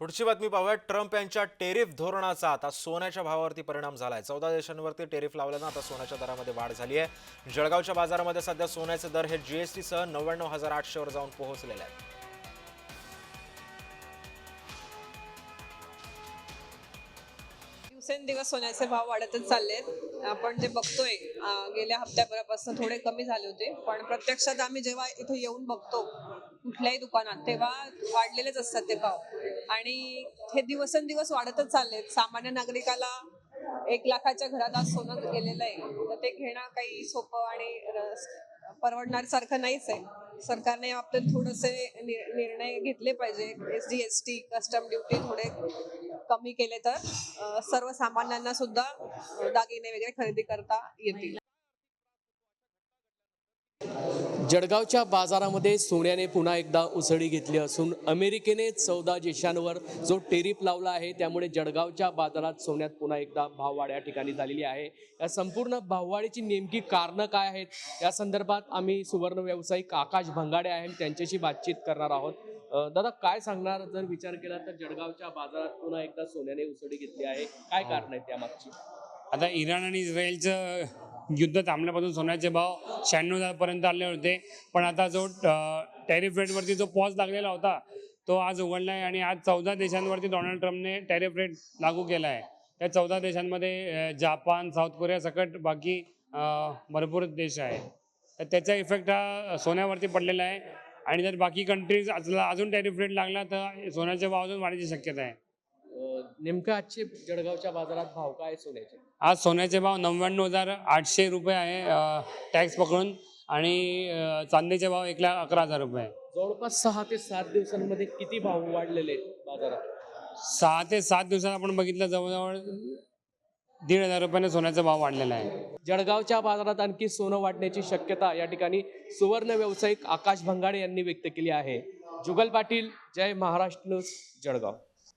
पुढची बातमी पाहूया ट्रम्प यांच्या टेरिफ धोरणाचा आता सोन्याच्या भावावरती परिणाम झालाय. चौदा देशांवरती टेरिफ लावल्यानं आता सोन्याच्या दरामध्ये वाढ झाली आहे जळगावच्या बाजारामध्ये सध्या सोन्याचे दर हे जीएसटी सह नव्याण्णव हजार आठशेवर जाऊन पोहोचलेले आहेत. दिवसेंदिवस सोन्याचे भाव वाढतच चाललेत. आपण जे बघतोय गेल्या हप्त्याभरापासून थोडे कमी झाले होते. पण प्रत्यक्षात आम्ही जेव्हा इथे येऊन बघतो कुठल्याही दुकानात तेव्हा वाढलेलेच असतात ते भाव. आणि हे दिवसेंदिवस वाढतच चाललेत सामान्य नागरिकाला एक लाखाच्या घरात आज सोनं गेलेलं आहे. तर ते घेणं काही सोपं आणि परवडणार सारखं नाहीच आहे. सरकारने या बाबतीत थोडेसे निर्णय घेतले पाहिजे. S G S T custom duty थोडे कमी केले तर सर्वसामान्यांना सुद्धा दागिने वगैरे खरेदी करता येतील. जळगावच्या बाजारामध्ये सोन्याने पुन्हा एकदा उसळी घेतली असून अमेरिकेने चौदा देशांवर जो टेरिफ लावला आहे त्यामुळे जळगावच्या बाजारात सोन्यात पुन्हा एकदा भाववाढ या ठिकाणी झालेली आहे. या संपूर्ण भाववाढीची नेमकी कारणं काय आहेत? या संदर्भात आम्ही सुवर्ण व्यावसायिक आकाश भंगाडे आहेत त्यांच्याशी बातचीत करणार आहोत. दादा काय सांगणार? जर विचार केला तर जळगावच्या बाजारात पुन्हा एकदा सोन्याने उसळी घेतली आहे. काय कारण आहे त्यामागची? आता इराण आणि इस्रायलचं युद्ध थांबल्यापासून सोन्याचे भाव शहाण्णव हजारपर्यंत आले होते. पण आता जो टॅरिफ रेटवरती जो पॉज लागलेला होता तो आज उघडला आहे आणि आज चौदा देशांवरती डोनाल्ड ट्रम्पने टॅरिफ रेट लागू केला आहे त्या चौदा देशांमध्ये जापान साऊथ कोरिया सकट बाकी भरपूर देश आहे तर त्याचा इफेक्ट हा सोन्यावरती पडलेला आहे. आणि जर बाकी कंट्रीज अजून टॅरिफ रेट लागला तर सोन्याचे भाव अजून वाढण्याची शक्यता आहे. नेमकं आजचे जळगावच्या बाजारात भाव काय सोन्याचे? आज सोन्याचे भाव नव्याण्णव हजार आठशे रुपये आहे टॅक्स पकडून. आणि चांदीचे भाव एक लाख अकरा हजार रुपये आहे. जवळपास सहा ते सात दिवसांमध्ये किती भाव वाढलेले आहेत बाजारात? सहा ते सात दिवसात आपण बघितलं जवळजवळ दीड हजार रुपयाने सोन्याचा भाव वाढलेला आहे जळगावच्या बाजारात आणखी सोनं वाढण्याची शक्यता या ठिकाणी सुवर्ण व्यावसायिक आकाश भंगाडे यांनी व्यक्त केली आहे. जुगल पाटील जय महाराष्ट्र न्यूज जळगाव.